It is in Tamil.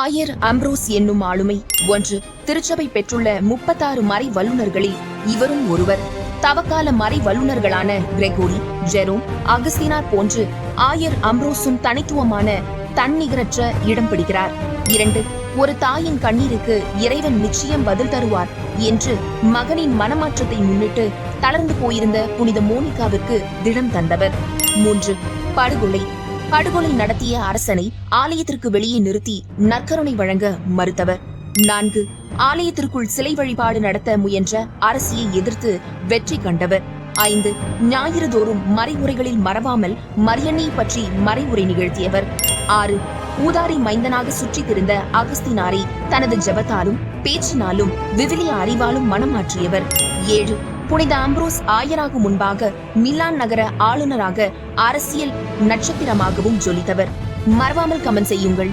ஆயர் அம்ப்ரோஸ் என்னும் ஆளுமை. ஒன்று திருச்சபை பெற்றுள்ள முப்பத்தாறு மறை வல்லுநர்களில் இவரும் ஒருவர். தவக்கால மறை வல்லுநர்களான கிரெகோரி ஜெரோம் அகஸ்தினார் போன்று ஆயர் அம்ரோஸும் தனித்துவமான தன்னிகரற்ற இடம் பிடிக்கிறார். இரண்டு ஒரு தாயின் கண்ணீருக்கு இறைவன் நிச்சயம் பதில் தருவார் என்று மகனின் மனமாற்றத்தை முன்னிட்டு தளர்ந்து போயிருந்த புனித மோனிகாவிற்கு திடம் தந்தவர். மூன்று படுகொலை. படுகொலை நடத்திய அரசனை ஆலயத்திற்கு வெளியே நிறுத்தி நற்கருணை வழங்க மறுத்தவர். நான்கு ஆலயத்திற்குள் சிலை வழிபாடு நடத்த முயன்ற அரசியை எதிர்த்து வெற்றி கண்டவர். ஐந்து ஞாயிறு தோறும் மறைவுரைகளில் மறவாமல் மரியன்னை பற்றி மறைமுறை நிகழ்த்தியவர். ஆறு ஊதாரி மைந்தனாக சுற்றித் திரிந்த அகஸ்தினாரை தனது ஜபத்தாலும் பேச்சினாலும் விவிலிய அறிவாலும் மனமாற்றியவர். ஏழு புனித அம்ப்ரோஸ் ஆயராகும் முன்பாக மிலான் நகர ஆளுநராக அரசியல் நட்சத்திரமாகவும் ஜொலித்தவர். மறவாமல் கமெண்ட் செய்யுங்கள்.